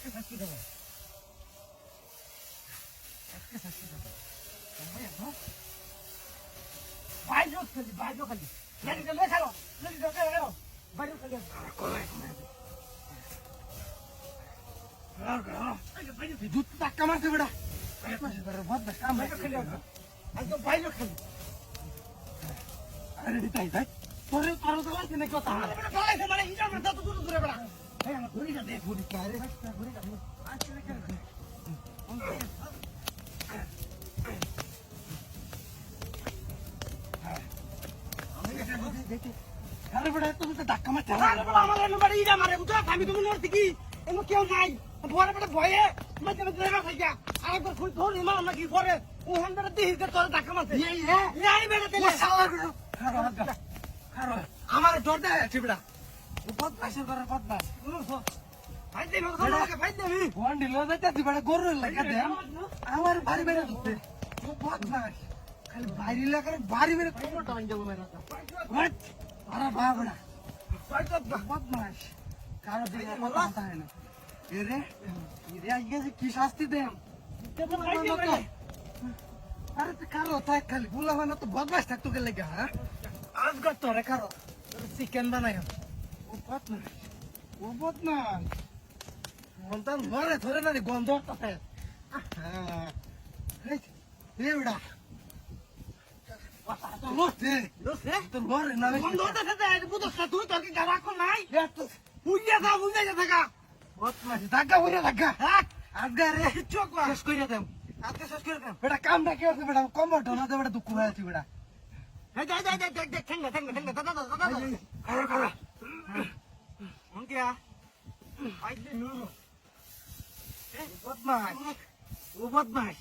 আজকে শাস্তি দেবো। আজকে শাস্তি দেবো। বাইরে খালি বাইরে খালি। লেডিটা লে খেলো লেডিটা লে খেলো বাইরে খালি দুধ ধাক্কা মারতে বেড়া একদম বাইরে খালি আরে তাই তাই। তোরে তোর তো কথা মানে তো দূরে বেড়া। আমার ধাক্কা মারতে আমার এনে বাড়ি ইরা মারে আমি তুমি নড়তে কি এমন কেউ নাই বড় বড় ভয়ে মধ্যে মধ্যে রেবা খাই আরেকবার খুঁজ ধর ইমা আমার দেয় আছে বেড়া বেড়া আমার বাড়ি বেড়া ধরতে খালি বাইরে লাগার বাড়ি বেড়ে কোমরটা ভাঙ যাব হোয়াট? আরে বাবড়া বদমাস কারও দিকে কথা হয় না। এরে এরে আজকে যে কি শাস্তি দেম? আরে তো কারও তাই খালি বুলা হয় না তো বদমাস থাকতো গেলে গা হ্যাঁ? আজ করতো রে কারও চিকেন বানাই বদমাস মনটা ধরে না রে গন্ধ কামটা কি হচ্ছে বেটা কমর ঢোনা দে বেটা দুঃখ হয়ে আছে বেটা এই খারা অঙ্কিয়া আইলে নুরু এ বদমাস ও বদমাস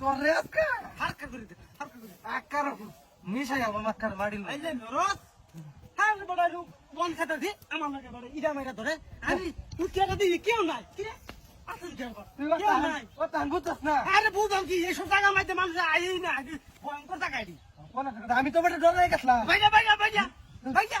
তোর রে আজকে হারকা করে দে হারকা করে আকার মিশাই আমার মাথার মারিল আইলে নুরু হ্যাঁ বড় বন খেতে দি। আমার লাগে বড় ইডা মেরা ধরে। আমি উঠিয়া দিই কেউ নাই। কি রে? আসল কেউ কেউ নাই। ও তান বুঝছস না? আরে বুঝাম কি এইসব জায়গা মাইতে মানুষ আই না। ভয়ঙ্কর জায়গা এটি আমি তো বেটা ডরাই গেছিলাম ভাইয়া ভাইয়া ভাইয়া। ভাইয়া।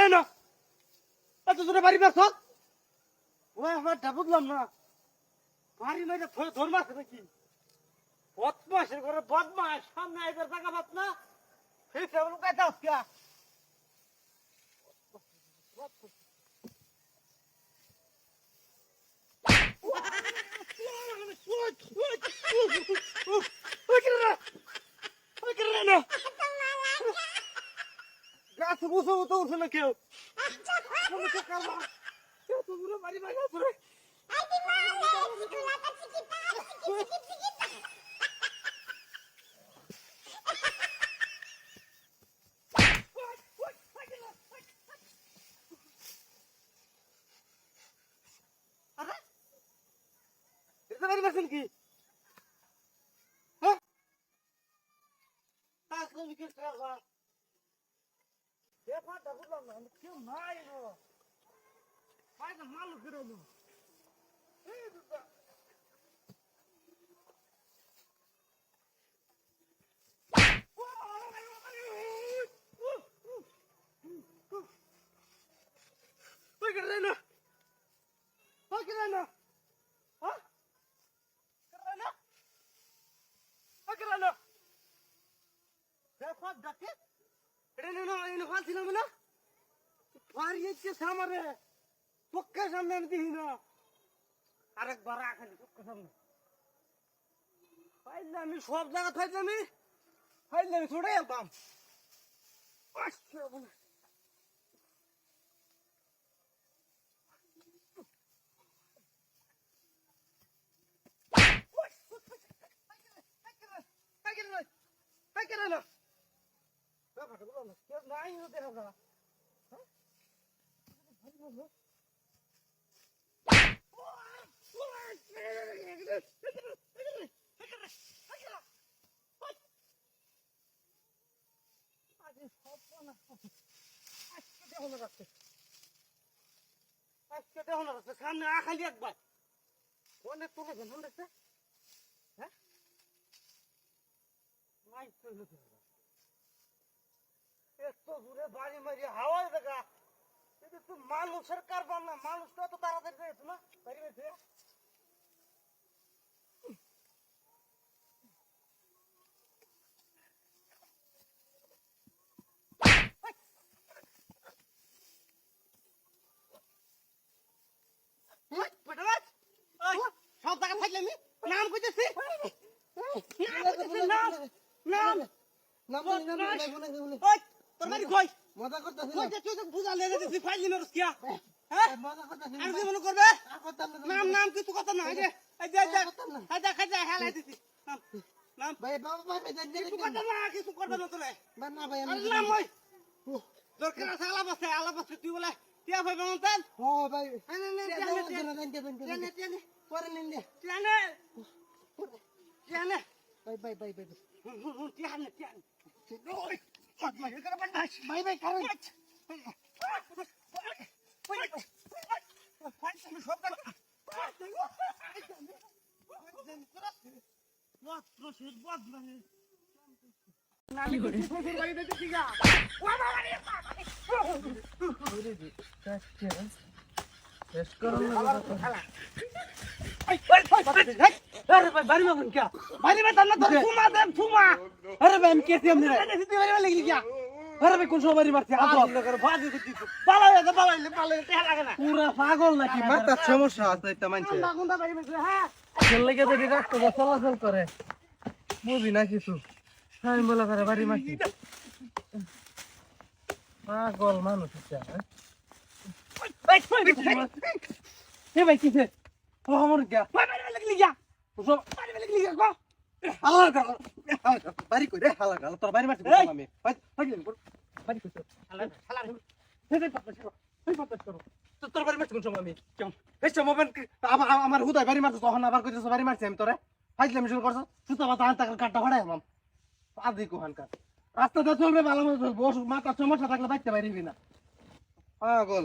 ওই করে না এত জোরে বাড়ি পারছ ওই আমার বুঝলাম না বাড়ি মেরে ধর মাস নাকি বদমাসের ঘরে বদমাস সামনে এবার টাকা পাত না সেই সেগুলো কাটা আজকে গাছ বসে তো উঠে না কেউ কেউ? বাড়ি ধরে আরে এটা বাড়ি বাসেন কি হ্যাঁ? আসলে বিকেল টাকা ব্যাপারটা বুঝলাম না কেউ নাই গো বাইরে মাল ফিরালো এই দুটা ওই করে না সব ডাকে এটা নিয়ে না এনে ফালছিলাম না পারিয়েছে সামারে পক্ষে সামনে আমি দিই না। আরেকবার রাখেন পক্ষে সামনে। ফাইলে আমি সব জায়গা ফাইলে আমি। ফাইলে আমি ছড়ে যেতাম সামনে আখালি একবার অনেক তোলে গেল দেখছে হ্যাঁ এত দূরে বাড়ি মারি হাওয়ায় দেখা এটা তো মানুষের কারবার না? মানুষ তো এত তাড়াতাড়ি যেত না? বেঁচে সব জায়গা থাকলে আমি নাম কইতেছি। নাম নাম। নাম। তোর বাড়ি কই? মজা করতেছি কই যে তুই তো বুঝা লেগে দিছি ফাইল নিমে রস কিয়া? হ্যাঁ মজা করতেছি আর কি মনে করবে? নাম নাম কিছু কথা না যে এই যে যে এই যে খাজা হেলাই দিছি। নাম নাম। ভাই বাবা ভাই ভাই কিছু কথা না কিছু করবে না তোরে। না ভাই নাম ওই। দরকার আছে আলাপ আছে আলাপ তুই বলে টিয়া ভাই তেন ও ভাই। নে নে ভাই ভাই ভাই ভাই। ভাই ভাই কারণ अरे পাগল নাকি মাথা সমস্যা আছে এটা মানছে চলাচল করে বুঝি না কিছু বলা করে বাড়ি পাগল মানুষ এ ভাই কিছে ও আমার গা ভাই ভাই লাগলি গা ও সব ভাই লাগলি গা গো হালা গা বাড়ি কই রে হালা গা তোর বাড়ি মারছি আমি ভাই ভাই বাড়ি কই হালা হালা রে ভাই পাপা করো ভাই পাপা করো বাড়ি মারছি কোন সময় আমি কেমন? এই আমার হুদায় বাড়ি মারছো তখন আবার বাড়ি মারছি তোরে। ফাইজলামি শুরু করছ। সুতা পাতা আনতে কাটটা ফাড়াই আমার আদি কোহানকার রাস্তাটা চলবে ভালো মতো অসুখ থাকলে বাচ্চা বাইরে না। পাগল।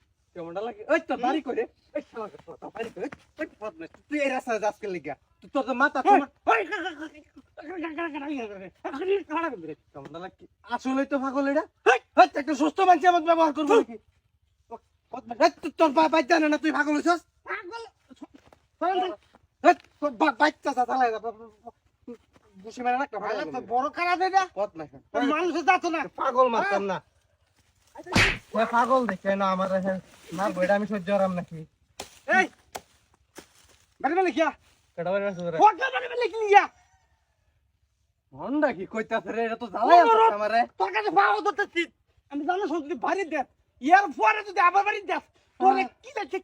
কেমনটা লাগে পাগল এটা একটা সুস্থ মানুষ আমাকে না তুই পাগল হইছস পাগল বড় মানুষের যাতো না পাগল মারতাম না না পাগল দেখে না আমার না বইটা আমি সহ্য করাম নাকি। এই বাড়ি বাড়ি কিয়া কেটা বাড়ি বাড়ি সুরা ফোন বাড়ি বাড়ি কিয়া হন্ডা কি কইতাছ রে এটা তো জ্বালাই আছে আমারে তোর কাছে পাও ধরতেছি আমি জানো সব যদি বাড়ি দে ইয়ার পরে যদি আবার বাড়ি দে তোরে হ্যাঁ। কি দেখে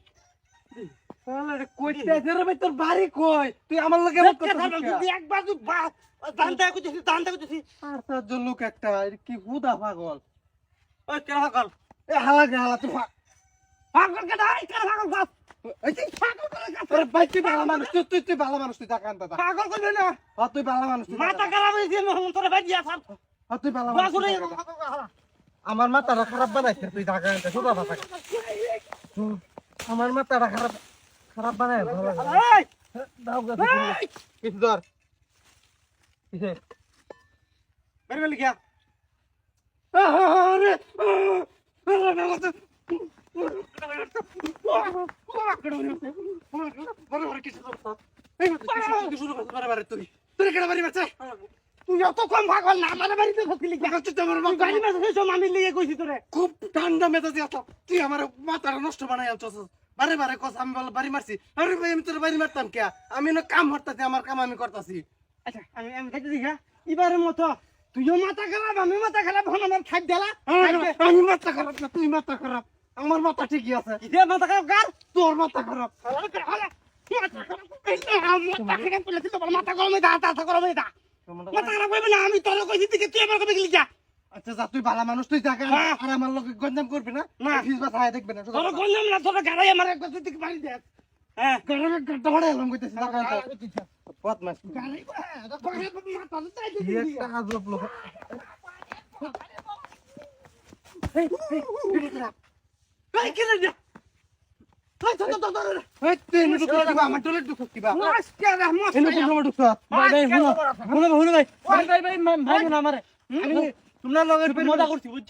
তাহলে কইতাছ রে ভাই তোর বাড়ি কই? তুই আমার লগে মত কথা যদি একবার তুই দান্তা কইছিস দান্তা কইছিস আর তার লোক একটা কি হুদা পাগল। ওই কেন পাগল? এ হালা গে হালা তুই পা- পাগল কেন? এই কেন যে পাগল করে কাছে তোর ভাই তুই ভালো মানুষ তুই তুই তুই ভালো মানুষ তুই টাকা আনতা পাগল করবে না? হ্যাঁ তুই ভালো মানুষ তুই মাথা খারাপ হয়েছে মোহন তোর বাড়ি আসা হ্যাঁ তুই ভালো মানুষ তুই টাকা। আমার মাথাটা খারাপ বানাইছে তুই ঢাকা আনতে পাতা হুম, আমার মাথাটা খারাপ খারাপ বানায় ভালো। এই, দাও গা দেখি। কিছু ধর কিসে? বের বের লিখিয়া আরে আরে বাবা তো তুই অত কম ভাগল না আমার বাড়িতে তোমার গাড়ি মাছ হয়েছ আমি লিয়ে কইছি তোরে। খুব ঠান্ডা মেজাজে আসলাম তুই আমার মাথাটা নষ্ট বানাই আনছস। বারে বারে কস আমি বল বাড়ি মারছি। আরে ভাই আমি তোর বাড়ি মারতাম কে? আমি না কাম হরতাছি আমার কাম আমি করতাছি। আচ্ছা আমি দিঘা এবারের মতো তুইও মাথা খারাপ আমি মাথা খারাপ হন আমার খাই দেলা। আমি মাথা খারাপ না তুই মাথা খারাপ। আমার মাথা ঠিকই আছে। ইদে মাথা খারাপ কার? তোর মাথা খারাপ। মাথা গরমে দা মাথা গরমে দা মাথা খারাপ না আমি তোর কইছি থেকে তুই আমার কবে গেলি যা? আচ্ছা যা তুই ভালো মানুষ তুই যাকে হ্যাঁ। আর আমার লোকে গঞ্জাম করবি না? না। ফিস দেখবে না তোর গঞ্জাম না তোর গাড়াই আমার একবার তুই বাড়ি দে হ্যাঁ। গরমে গাড়টা ভাড়া এলাম কইতেছি পথ মাস গাড়াই মাথা তো তাই কি একটা আজব লোক। এই কেন না তোমরা লগের মজা করছি বুঝছ?